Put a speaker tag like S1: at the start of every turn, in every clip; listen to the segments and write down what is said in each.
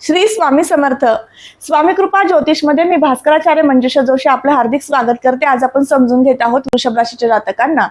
S1: श्री स्वामी समर्थ. स्वामी कृपा ज्योतिषमध्ये मी भास्कराचार्य मंजुषा जोशी आपलं हार्दिक स्वागत करते. आज आपण समजून घेत आहोत वृषभ राशीच्या जातकांना.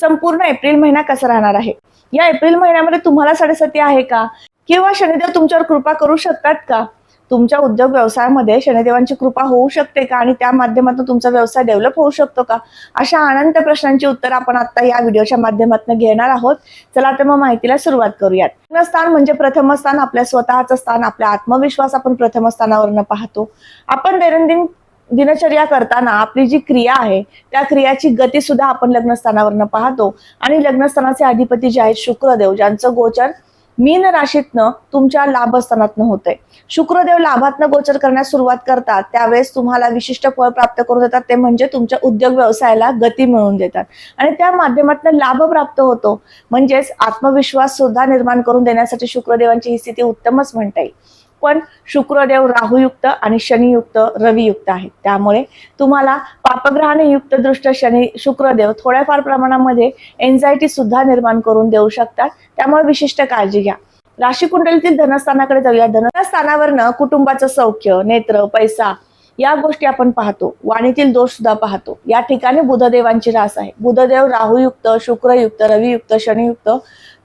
S1: संपूर्ण एप्रिल महिना कसा राहणार आहे? या एप्रिल महिन्यामध्ये तुम्हाला साडेसाती आहे का? किंवा शनिदेव तुमच्यावर कृपा करू शकतात का? तुमच्या उद्योग व्यवसायामध्ये शनिदेवांची कृपा होऊ शकते का? आणि त्या माध्यमातून तुमचा व्यवसाय डेव्हलप होऊ शकतो का? अशा अनंत प्रश्नांची उत्तर आपण आता या व्हिडिओच्या माध्यमातून घेणार आहोत. चला तर मग माहितीला सुरुवात करूयात. लग्न स्थान म्हणजे प्रथम स्थान आपल्या स्वतःचं स्थान आपला आत्मविश्वास आपण प्रथम स्थानावरनं पाहतो. आपण दैनंदिन दिनचर्या करताना आपली जी क्रिया आहे त्या क्रियाची गती सुद्धा आपण लग्नस्थानावरनं पाहतो. आणि लग्नस्थानाचे अधिपती जे आहेत शुक्रदेव ज्यांचं गोचर मीन राशीतनं तुमच्या लाभस्थानातनं होतंय. शुक्रदेव लाभातनं गोचर करण्यास सुरुवात करतात. त्यावेळेस तुम्हाला विशिष्ट फळ प्राप्त करून देतात. ते म्हणजे तुमच्या उद्योग व्यवसायाला गती मिळवून देतात. आणि त्या माध्यमातून लाभ प्राप्त होतो. म्हणजेच आत्मविश्वास सुद्धा निर्माण करून देण्यासाठी शुक्रदेवांची ही स्थिती उत्तमच म्हणता येईल. पण शुक्रदेव राहुयुक्त आणि शनियुक्त रवियुक्त आहेत. त्यामुळे तुम्हाला पापग्रहाने युक्त दृष्ट शनी शुक्रदेव थोड्याफार प्रमाणामध्ये एन्झायटी सुद्धा निर्माण करून देऊ शकतात. त्यामुळे विशिष्ट काळजी घ्या. राशी कुंडलीतील धनस्थानाकडे जाऊया. धनस्थानावरनं कुटुंबाचं सौख्य नेत्र पैसा या गोष्टी आपण पाहतो. वाणीतील दोष सुद्धा पाहतो. या ठिकाणी बुधदेवांची रास आहे. बुधदेव राहुयुक्त शुक्रयुक्त रवियुक्त शनियुक्त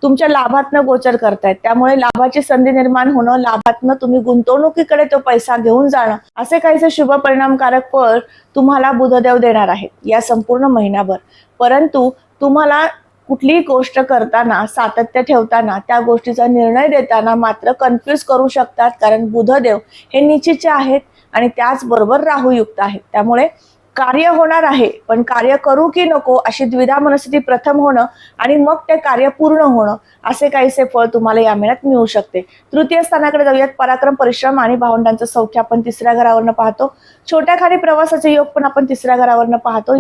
S1: तुमच्या लाभातनं गोचर करतायत. त्यामुळे लाभाची संधी निर्माण होणं लाभातनं तुम्ही गुंतवणुकीकडे तो पैसा घेऊन जाणं असे काहीसे शुभ परिणामकारक फळ तुम्हाला बुधदेव देणार आहेत या संपूर्ण महिनाभर. परंतु तुम्हाला कुठलीही गोष्ट करताना सातत्य ठेवताना त्या गोष्टीचा निर्णय देताना मात्र कन्फ्युज करू शकतात. कारण बुधदेव हे निश्चितचे आहेत. आणि त्याचबरोबर राहुयुक्त आहे. त्यामुळे कार्य होणार आहे पण कार्य करू की नको अशी द्विधा मनस्थिती प्रथम होणं आणि मग ते कार्य पूर्ण होणं असे काहीसे फळ तुम्हाला या महिन्यात मिळू शकते. तृतीय स्थानाकडे जाऊयात. पराक्रम परिश्रम आणि भावंडांचं सौख्य आपण तिसऱ्या घरावरनं पाहतो. छोट्या खाली प्रवासाचे योग पण आपण तिसऱ्या घरावरनं पाहतो.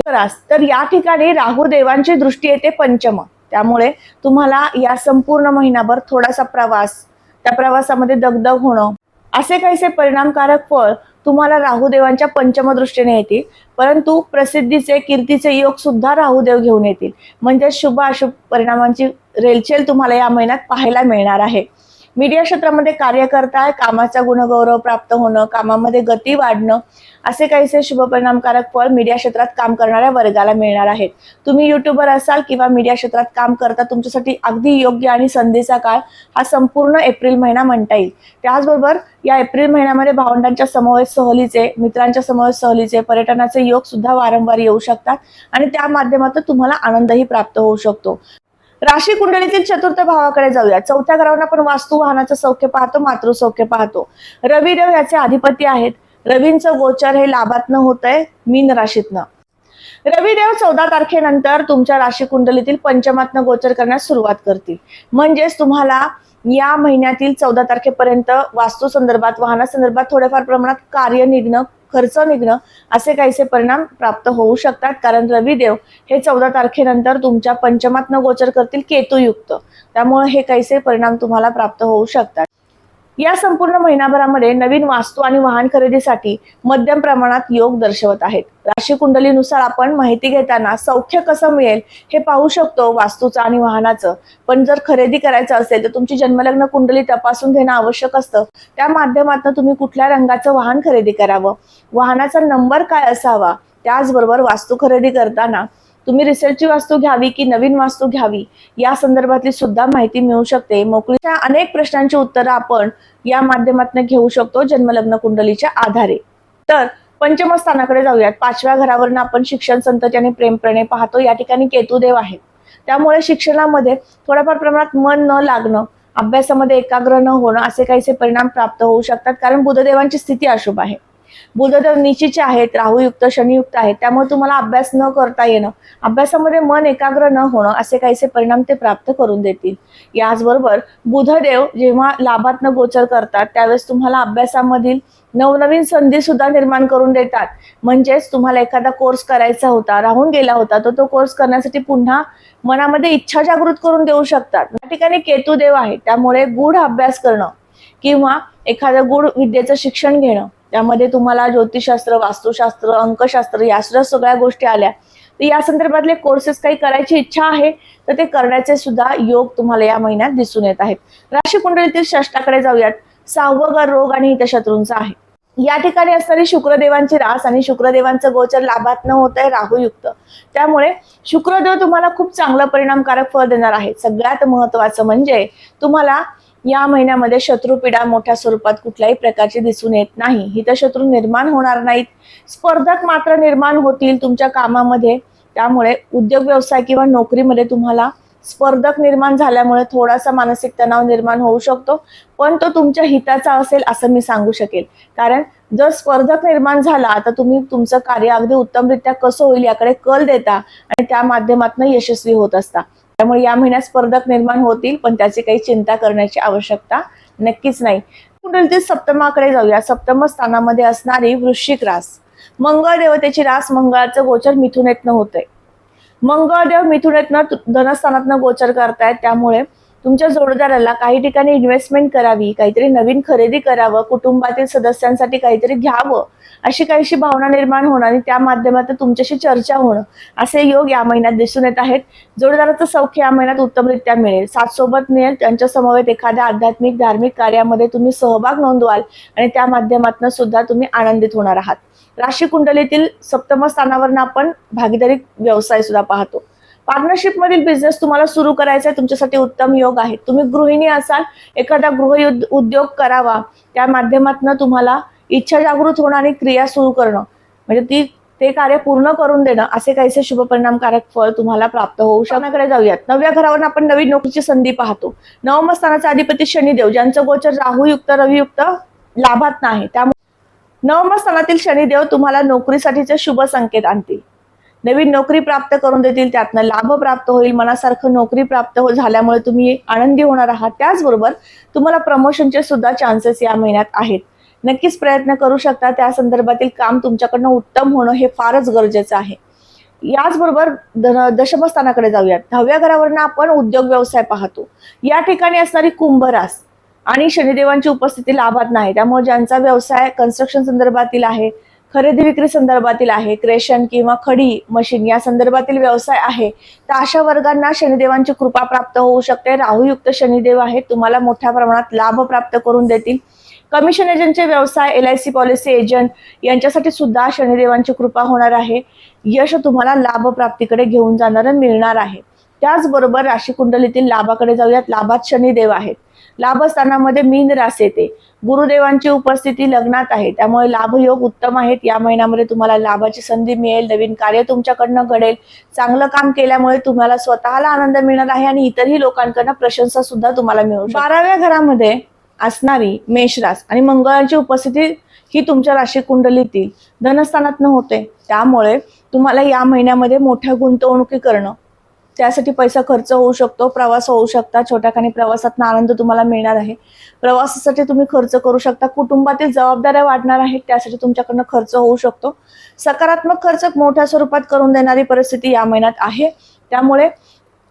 S1: तर या ठिकाणी राहू देवांची दृष्टी येते पंचम. त्यामुळे तुम्हाला या संपूर्ण महिनाभर थोडासा प्रवास त्या प्रवासामध्ये दगदग होणं असे काहीसे परिणामकारक फळ तुम्हाला राहुदेवांच्या पंचमदृष्टीने येतील. परंतु प्रसिद्धीचे कीर्तीचे योग सुद्धा राहुदेव घेऊन येतील. म्हणजे शुभ अशुभ परिणामांची रेलचेल तुम्हाला या महिन्यात पाहायला मिळणार आहे. मीडिया क्षेत्रामध्ये कार्य करताय कामाचा गुणगौरव प्राप्त होणं कामामध्ये गती वाढणं असे काहीसे शुभ परिणामकारक फळ मीडिया क्षेत्रात काम करणाऱ्या वर्गाला मिळणार आहेत. तुम्ही युट्यूबर असाल किंवा मीडिया क्षेत्रात काम करता तुमच्यासाठी अगदी योग्य आणि संधीचा काळ हा संपूर्ण एप्रिल महिना म्हणता येईल. त्याचबरोबर या एप्रिल महिन्यामध्ये भावंडांच्या समवेत सहलीचे मित्रांच्या समवेत सहलीचे पर्यटनाचे योग सुद्धा वारंवार येऊ शकतात आणि त्या माध्यमातून तुम्हाला आनंदही प्राप्त होऊ शकतो. राशी कुंडलीतील चतुर्थ भावाकडे जाऊया. चौथ्या घरावर आपण वास्तू वाहनाचं सौख्य पाहतो मातृ सौख्य पाहतो रविदेव याचे अधिपती आहेत. रवींचं गोचर हे लाभातनं होत आहे मीन राशीतनं. रविदेव चौदा तारखेनंतर तुमच्या राशी कुंडलीतील पंचमातनं गोचर करण्यास सुरुवात करतील. म्हणजेच तुम्हाला या महिन्यातील चौदा तारखेपर्यंत वास्तू संदर्भात वाहनासंदर्भात थोड्याफार प्रमाणात कार्य निघणं खर्च निघणं असे काहीसे परिणाम प्राप्त होऊ शकतात. कारण रविदेव हे चौदा तारखेनंतर तुमच्या पंचमातनं गोचर करतील केतुयुक्त. त्यामुळे हे काहीसे परिणाम तुम्हाला प्राप्त होऊ शकतात. या संपूर्ण महिनाभरामध्ये नवीन वास्तू आणि वाहन खरेदीसाठी मध्यम प्रमाणात योग दर्शवत आहेत. राशी कुंडलीनुसार आपण माहिती घेताना सौख्य कसं मिळेल हे पाहू शकतो वास्तूचं आणि वाहनाचं. पण जर खरेदी करायचं असेल तर तुमची जन्मलग्न कुंडली तपासून घेणं आवश्यक असतं. त्या माध्यमातून तुम्ही कुठल्या रंगाचं वाहन खरेदी करावं? वाहनाचा नंबर काय असावा? त्याचबरोबर वास्तू खरेदी करताना तुम्ही रिसेलची वास्तू घ्यावी की नवीन वास्तू घ्यावी? या संदर्भातली सुद्धा माहिती मिळू शकते. मोकळीच्या अनेक प्रश्नांची उत्तरं आपण या माध्यमातून घेऊ शकतो जन्मलग्न कुंडलीच्या आधारे. तर पंचमस्थानाकडे जाऊयात. पाचव्या घरावरनं आपण शिक्षण संतती आणि प्रेमप्रणे पाहतो. या ठिकाणी केतुदेव आहेत. त्यामुळे शिक्षणामध्ये थोड्याफार प्रमाणात मन न लागणं अभ्यासामध्ये एकाग्र न होणं असे काहीसे परिणाम प्राप्त होऊ शकतात. कारण बुधदेवांची स्थिती अशुभ आहे. बुधदेव निचीचे आहेत राहुयुक्त शनियुक्त आहेत. त्यामुळे तुम्हाला अभ्यास न करता येणं अभ्यासामध्ये मन एकाग्र न होणं असे काहीसे परिणाम ते प्राप्त करून देतील. याचबरोबर बुधदेव जेव्हा लाभातनं गोचर करतात त्यावेळेस तुम्हाला अभ्यासामधील नवनवीन संधी सुद्धा निर्माण करून देतात. म्हणजेच तुम्हाला एखादा कोर्स करायचा होता राहून गेला होता तर तो कोर्स करण्यासाठी पुन्हा मनामध्ये इच्छा जागृत करून देऊ शकतात. या ठिकाणी केतुदेव आहे त्यामुळे गूढ अभ्यास करणं किंवा एखादं गूढ विद्येचं शिक्षण घेणं त्यामध्ये तुम्हाला ज्योतिषशास्त्र वास्तुशास्त्र अंकशास्त्र या सुद्धा सगळ्या गोष्टी आल्या. तर या संदर्भातले कोर्सेस काही करायची इच्छा आहे तर ते करण्याचे सुद्धा योग तुम्हाला या महिन्यात दिसून येत आहेत. राशी कुंडलीतील षष्टाकडे जाऊयात. सहावं रोग आणि हितशत्रूंचा आहे. या ठिकाणी असणारी शुक्रदेवांची रास आणि शुक्रदेवांचं गोचर लाभात न होत आहे राहुयुक्त त्यामुळे शुक्रदेव तुम्हाला खूप चांगलं परिणामकारक फळ देणार आहे सगळ्यात महत्वाचं म्हणजे तुम्हाला या महिन्यामध्ये शत्रुपीडा मोठ्या स्वरूपात कुठल्याही प्रकारची दिसून येत नाही. हितशत्रू निर्माण होणार नाहीत. स्पर्धक मात्र निर्माण होतील तुमच्या कामामध्ये. त्यामुळे उद्योग व्यवसाय किंवा नोकरीमध्ये तुम्हाला स्पर्धक निर्माण झाल्यामुळे थोडासा मानसिक तणाव निर्माण होऊ शकतो. पण तो तुमच्या हिताचा असेल असं मी सांगू शकेल. कारण जर स्पर्धक निर्माण झाला तर तुम्ही तुमचं कार्य अगदी उत्तमरित्या कसं होईल याकडे कल देता आणि त्या माध्यमातून यशस्वी होत असता. त्यामुळे या महिन्यात स्पर्धक निर्माण होतील पण त्याची काही चिंता करण्याची आवश्यकता नक्कीच नाही. कुंडलीतील सप्तमाकडे जाऊया. सप्तम स्थानामध्ये असणारी वृश्चिक रास. मंगळ देवतेची रास मंगळाचं गोचर मिथुनेतनं होतंय. मंगळदेव मिथुनेतनं धनस्थानातनं गोचर करतायत त्यामुळे तुमच्या जोडदाराला काही ठिकाणी इन्व्हेस्टमेंट करावी काहीतरी नवीन खरेदी करावं कुटुंबातील सदस्यांसाठी काहीतरी घ्यावं अशी काहीशी भावना निर्माण होणं आणि त्या माध्यमातून तुमच्याशी चर्चा होणं असे योग या महिन्यात दिसून येत आहेत. जोडदाराचं सौख्य या महिन्यात उत्तमरित्या मिळेल. सातसोबत मिळेल. त्यांच्या समवेत एखाद्या आध्यात्मिक धार्मिक कार्यामध्ये तुम्ही सहभाग नोंदवाल आणि त्या माध्यमातून सुद्धा तुम्ही आनंदित होणार आहात. राशी कुंडलीतील सप्तम स्थानावरनं आपण भागीदारी व्यवसाय सुद्धा पाहतो. पार्टनरशिप मधील बिझनेस तुम्हाला सुरू करायचा आहे तुमच्यासाठी उत्तम योग आहे. तुम्ही गृहिणी असाल एखादा गृह उद्योग करावा. त्या माध्यमातून तुम्हाला इच्छा जागृत होणं आणि क्रिया सुरू करणं. म्हणजे ती ते कार्य पूर्ण करून देणं असे काहीसे शुभ परिणामकारक फळ तुम्हाला प्राप्त होऊ शकण्याकडे जाऊयात. नवव्या घरावर आपण नवीन नोकरीची संधी पाहतो. नवम स्थानाचा अधिपती शनिदेव ज्यांचं गोचर राहूयुक्त रवियुक्त लाभात नाही. त्यामुळे नवम स्थानातील शनिदेव तुम्हाला नोकरीसाठीचे शुभ संकेत आणतील. नवीन नोकरी प्राप्त करून देतील त्यातनं लाभ प्राप्त होईल मनासारखं नोकरी प्राप्त हो झाल्यामुळे तुम्ही आनंदी होणार आहात. त्याचबरोबर तुम्हाला प्रमोशनचे सुद्धा चान्सेस या महिन्यात आहेत. नक्कीच प्रयत्न करू शकता त्या संदर्भातील काम तुमच्याकडनं उत्तम होणं हे फारच गरजेचं आहे. याचबरोबर द- दशमस्थानाकडे जाऊयात. दहाव्या घरावरनं आपण उद्योग व्यवसाय पाहतो. या ठिकाणी असणारी कुंभरास आणि शनिदेवांची उपस्थिती लाभात नाही. त्यामुळे ज्यांचा व्यवसाय कन्स्ट्रक्शन संदर्भातील आहे खरेदी विक्री संदर्भातील आहे क्रेशन किंवा खडी मशीन या संदर्भातील व्यवसाय आहे तर अशा वर्गांना शनिदेवांची कृपा प्राप्त होऊ शकते. राहूयुक्त शनिदेव आहेत तुम्हाला मोठ्या प्रमाणात लाभ प्राप्त करून देतील. कमिशन एजंटचे व्यवसाय L I C policy agent यांच्यासाठी सुद्धा शनिदेवांची कृपा होणार आहे. यश तुम्हाला लाभ प्राप्तीकडे घेऊन जाणारं मिळणार आहे. त्याचबरोबर राशी कुंडलीतील लाभाकडे जाऊयात. लाभात शनिदेव आहेत. लाभस्थानामध्ये मीन रास येते. गुरुदेवांची उपस्थिती लग्नात आहे. त्यामुळे लाभयोग उत्तम आहेत. या महिन्यामध्ये तुम्हाला लाभाची संधी मिळेल. नवीन कार्य तुमच्याकडनं घडेल. चांगलं काम केल्यामुळे तुम्हाला स्वतःला आनंद मिळणार आहे आणि इतरही लोकांकडनं प्रशंसा सुद्धा तुम्हाला मिळू बाराव्या घरामध्ये असणारी मेषरास आणि मंगळाची उपस्थिती ही तुमच्या राशी कुंडलीतील धनस्थानातनं होते. त्यामुळे तुम्हाला या महिन्यामध्ये मोठ्या गुंतवणुकी करणं त्यासाठी पैसा खर्च होऊ शकतो प्रवास होऊ शकता छोट्याखानी प्रवासात आनंद तुम्हाला मिळणार आहे. प्रवासासाठी तुम्ही खर्च करू शकता कुटुंबातील जबाबदाऱ्या वाढणार आहेत त्यासाठी तुमच्याकडनं खर्च होऊ शकतो. सकारात्मक खर्च मोठ्या स्वरूपात करून देणारी परिस्थिती या महिन्यात आहे. त्यामुळे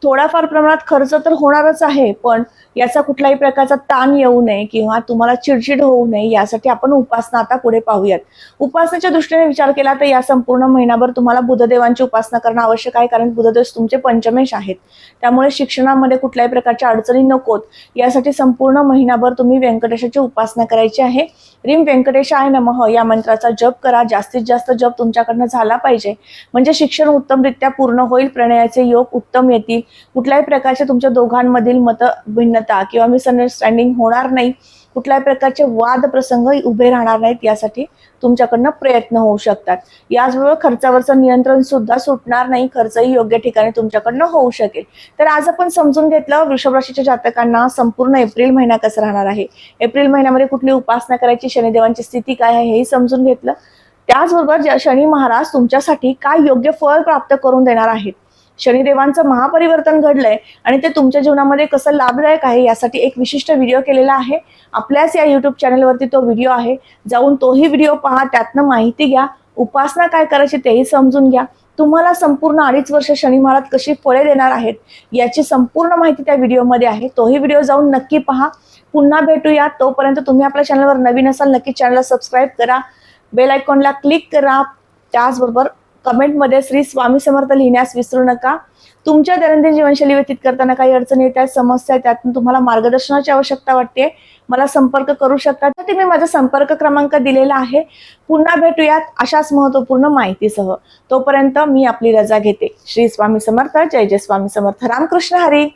S1: थोडाफार प्रमाणात खर्च तर होणारच आहे पण याचा कुठल्याही प्रकारचा ताण येऊ नये किंवा तुम्हाला चिडचिड होऊ नये यासाठी आपण उपासना आता पुढे पाहूयात. उपासनेच्या दृष्टीने विचार केला तर या संपूर्ण महिनाभर तुम्हाला बुधदेवांची उपासना करणं आवश्यक आहे कारण बुधदेव तुमचे पंचमेश आहेत. त्यामुळे शिक्षणामध्ये कुठल्याही प्रकारच्या अडचणी नकोत. यासाठी संपूर्ण महिनाभर तुम्ही व्यंकटेशाची उपासना करायची आहे. रिम व्यंकटेशाय नमः या मंत्राचा जप करा. जास्तीत जास्त जप तुमच्याकडनं झाला पाहिजे. म्हणजे शिक्षण उत्तमरित्या पूर्ण होईल प्रणयाचे योग उत्तम येतील. कुठल्याही प्रकारचे तुमच्या दोघांमधील मत भिन्नता किंवा मिसअंडरस्टँडिंग होणार नाही. कुठल्याही प्रकारचे वाद प्रसंग उभे राहणार नाहीत. यासाठी तुमच्याकडनं प्रयत्न होऊ शकतात. याचबरोबर खर्चावरचं नियंत्रण सुद्धा सुटणार नाही. खर्चही योग्य ठिकाणी तुमच्याकडनं होऊ शकेल. तर आज आपण समजून घेतलं वृषभ राशीच्या जातकांना संपूर्ण एप्रिल महिना कसा राहणार आहे? एप्रिल महिन्यामध्ये कुठली उपासना करायची शनिदेवांची स्थिती काय आहे हेही समजून घेतलं. त्याचबरोबर शनी महाराज तुमच्यासाठी काय योग्य फळ प्राप्त करून देणार आहेत. शनिदेवांचं महापरिवर्तन घडलंय आणि ते तुमच्या जीवनामध्ये कसं लाभदायक आहे यासाठी एक विशिष्ट व्हिडिओ केलेला आहे. आपल्याच या युट्यूब चॅनलवरती तो व्हिडिओ आहे. जाऊन तोही व्हिडिओ पहा त्यातनं माहिती घ्या. उपासना काय करायची तेही समजून घ्या. तुम्हाला संपूर्ण अडीच वर्ष शनी महाराज कशी फळे देणार आहेत याची संपूर्ण माहिती त्या व्हिडिओमध्ये आहे. तोही व्हिडिओ जाऊन नक्की पहा. पुन्हा भेटूया तोपर्यंत तुम्ही आपल्या चॅनलवर नवीन असाल नक्की चॅनलला सबस्क्राईब करा. बेल आयकॉनला क्लिक करा. त्याचबरोबर कमेंटमध्ये श्री स्वामी समर्थ लिहिण्यास विसरू नका. तुमच्या दैनंदिन जीवनशैली व्यतीत करताना काही अडचणी येतात समस्या आहेत, त्यातून तुम्हाला मार्गदर्शनाची आवश्यकता वाटते. मला संपर्क करू शकता. तर मी माझा संपर्क क्रमांक दिलेला आहे. पुन्हा भेटूयात अशाच महत्त्वपूर्ण माहितीसह. तोपर्यंत मी आपली रजा घेते. श्री स्वामी समर्थ. जय जय स्वामी समर्थ. रामकृष्ण हरी.